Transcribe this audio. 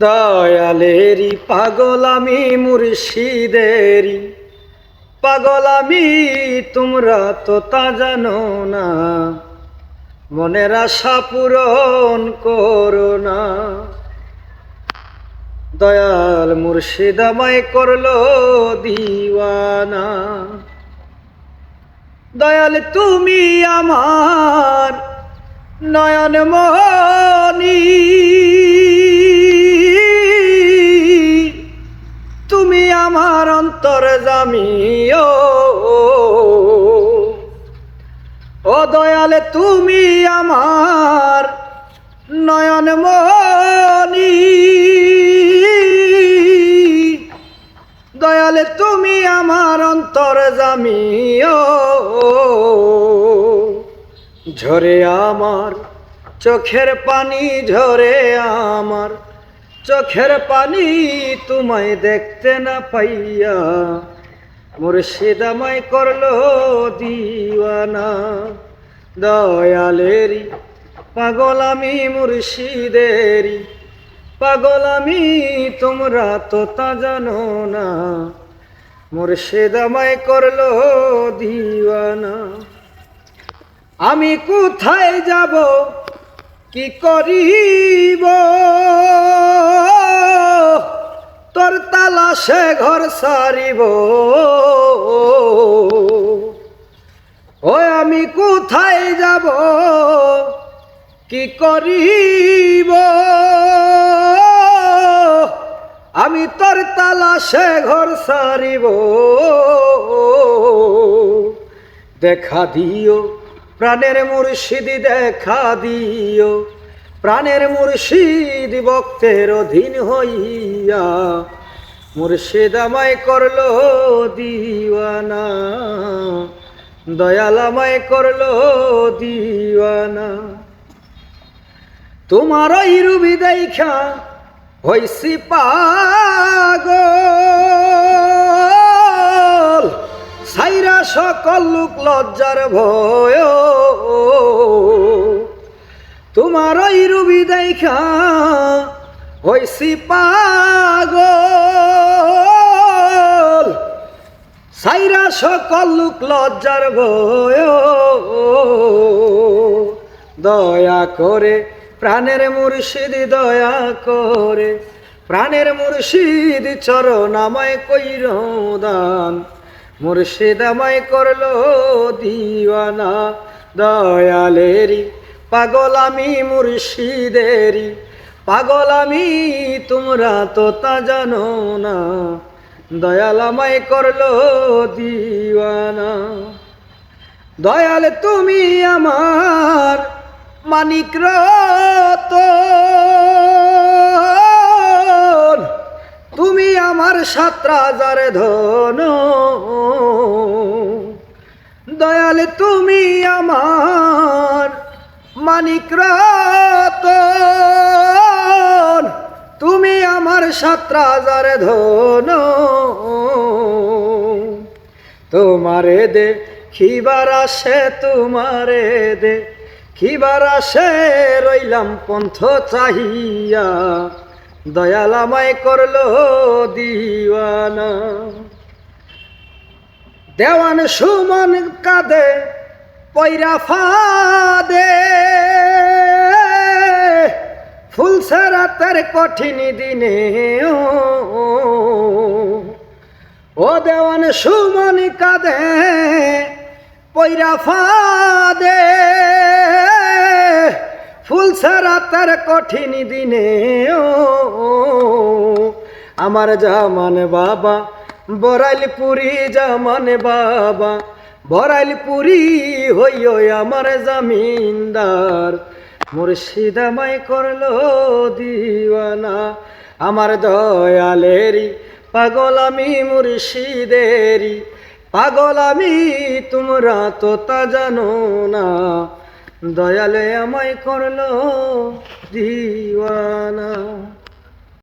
দয়ালেরি পাগল আমি মুর্শিদেরি পাগল আমি, তোমরা তো তা জানো না। মনের আশা পূরণ করো না। দয়াল মুর্শিদ আমায় করল দিওয়ানা। দয়াল, তুমি আমার নয়ন মনি অন্তর জামিও। ও দয়ালে তুমি আমার নয়ন মনি। দয়ালে তুমি আমার অন্তর জামিও। ঝরে আমার চোখের পানি, ঝরে আমার চোখের পানি তোমায় দেখতে না পাইয়া মুর্শিদ আমায় করল দিওয়ানা। দয়ালেরি পাগল আমি মুর্শিদেরি পাগল আমি, তোমরা তো তা জানো না। মুর্শিদ আমায় করল দিওয়ানা। আমি কোথায় যাব, কি করিব? তালাশে ঘর সারিব। ওই আমি কোথায় যাব? কি করিব? আমি তোর তালাশে ঘর সারিব। দেখা দিও, প্রাণের মুর্শিদ দেখা দিও। প্রাণের মুর্শিদ ভক্তের অধীন হইয়া মুর্শিদ করল দিওয়ানা, দয়াল করল দিওয়ানা। তোমার ওই রুবি দেখা হইসি পাগল। সাইরা সকল লোক লজ্জার ভয় তোমার ওই রুবি দেখা হইসি পাগল। সকল লোক লজ্জার দয়া করে প্রাণের মুর্শিদ, দয়া করে প্রাণের মুর্শিদ, চরণ আমায় কইর দান। মুর্শিদ আমায় করল দিওয়ানা দয়ালেরি পাগল আমি মুর্শিদেরি পাগল আমি, তোমরা তো তা জানো না। দয়াল আমায় করল দিওয়ানা। দয়াল তুমি আমার মানিক রতন তুমি আমার সাত রাজার ধন। দয়াল তুমি আমার মানিক তুমি আমার সাত রাজার ধন। তোমারে দে খিবার আসে, তোমারে দে খিবার আসে, রইলাম পন্থ চাহিয়া। দয়াল আমায় করল দিওয়ানা। দেওয়ান সুমন কাঁদে পৈরা ফাদে। ফুলসে রাতের কঠিন দিনে ও, দেওয়ান সুমন কাঁদে পৈরা ফাদে। ফুলসে রাতের কঠিন দিনে ও আমার জামান বাবা বরাইলপুরি জামান বাবা বরাইলপুরি হইয় আমার জামিনদার। মুর্শিদ আমায় করল দিওয়ানা। আমার দয়ালেরি পাগল আমি মুর্শিদেরি পাগল আমি, তোমরা তো তা জানো না। দয়ালে আমায় করল দিওয়ানা।